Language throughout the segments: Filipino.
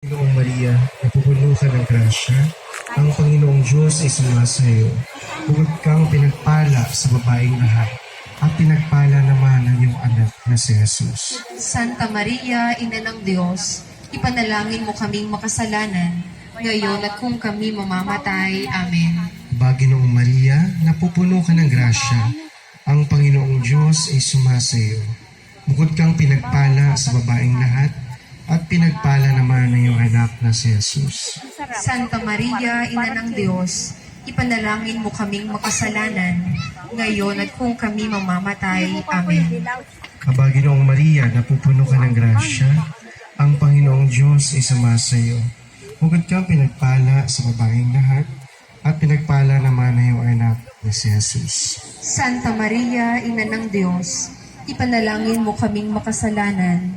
Panginoong Maria, napupuno ka ng grasya, ang Panginoong Diyos ay sumasayo. Bukod kang pinagpala sa babaeng lahat, at pinagpala naman ang iyong anak na si Jesus. Santa Maria, Ina ng Diyos, ipanalangin mo kaming makasalanan, ngayon at kung kami mamamatay. Amen. Baginoong Maria, napupuno ka ng grasya, ang Panginoong Diyos ay sumasayo. Bukod kang pinagpala sa babaeng lahat, at pinagpala naman ang iyong anak na si Jesus. Santa Maria, Ina ng Diyos, ipanalangin mo kaming makasalanan, ngayon at kung kami mamamatay. Amen. Kabaginoong Maria, napupuno ka ng grasya, ang Panginoong Diyos ay sumasayo. Bukod kang pinagpala sa babaeng lahat, at pinagpala naman ang iyong anak na si Jesus. Santa Maria, Ina ng Diyos, ipanalangin mo kaming makasalanan,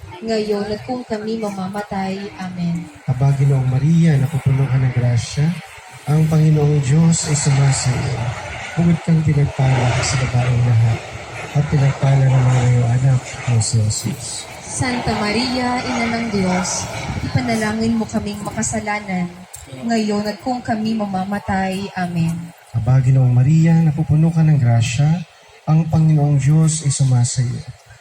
ngayon at kung kami mamamatay. Amen. Kabaginoong Maria, napupuno ka ng grasya, ang Panginoong Diyos ay sumasayo. Bukod kang pinagpala sa babaeng lahat, at pinagpala naman ang iyong anak na si Jesus. Santa Maria, Ina ng Diyos, ipanalangin mo kaming makasalanan, ngayon at kung kami mamamatay. Amen. Kabaginoong Maria, napupuno ka ng grasya, ang Panginoong Diyos ay sumasayo.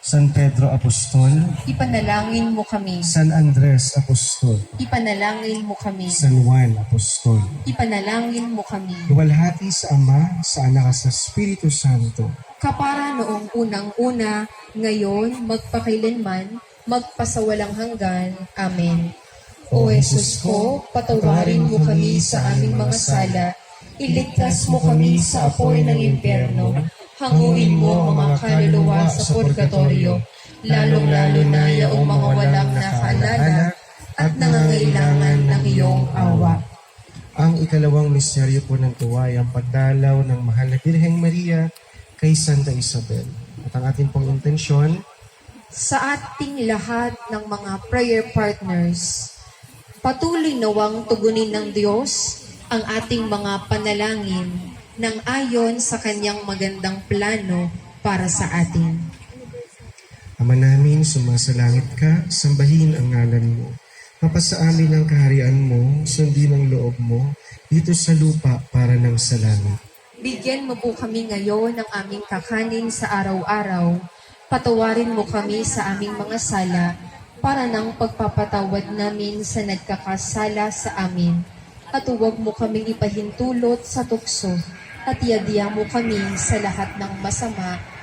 San Pedro Apostol, Ipanalangin mo kami. San Andres Apostol, Ipanalangin mo kami. San Juan Apostol, Ipanalangin mo kami. Luwalhati sa Ama, sa Anak at sa Espiritu Santo, Kapara noong unang-una, ngayon, magpakailanman, magpasawalang hanggan. Amen. O Jesus ko, patawarin mo kami sa aming mga sala, iligtas mo kami sa apoy ng impyerno, hanguin mo ang mga sa purgatorio, lalong-lalo na yaong mga walang nakaalala at nangangailangan ng iyong awa. Ang ikalawang misteryo po ng tuwa ay ang pagdalaw ng mahal na Birheng Maria kay Santa Isabel. At ang ating pong intensyon, sa ating lahat ng mga prayer partners. Patuloy nawang tugunin ng Diyos ang ating mga panalangin ng ayon sa kanyang magandang plano para sa atin. Ama namin, sumasalangit ka, sambahin ang ngalan mo. Mapasa amin ang kaharian mo, sundin ang loob mo, dito sa lupa para ng sa langit. Bigyan mo po kami ngayon ng aming kakanin sa araw-araw. Patawarin mo kami sa aming mga sala para ng pagpapatawad namin sa nagkakasala sa amin. At huwag mo kaming ipahintulot sa tukso at yadya mo kami sa lahat ng masama.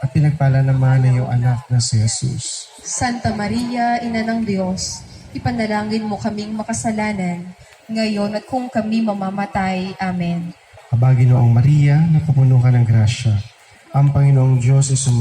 at pinagpala naman ng iyong anak na si Jesus. Santa Maria, Ina ng Diyos, ipanalangin mo kaming makasalanan, ngayon at kung kami mamamatay. Amen. Aba, Ginoong Maria, napupuno ka ng grasya, ang Panginoong Diyos ay.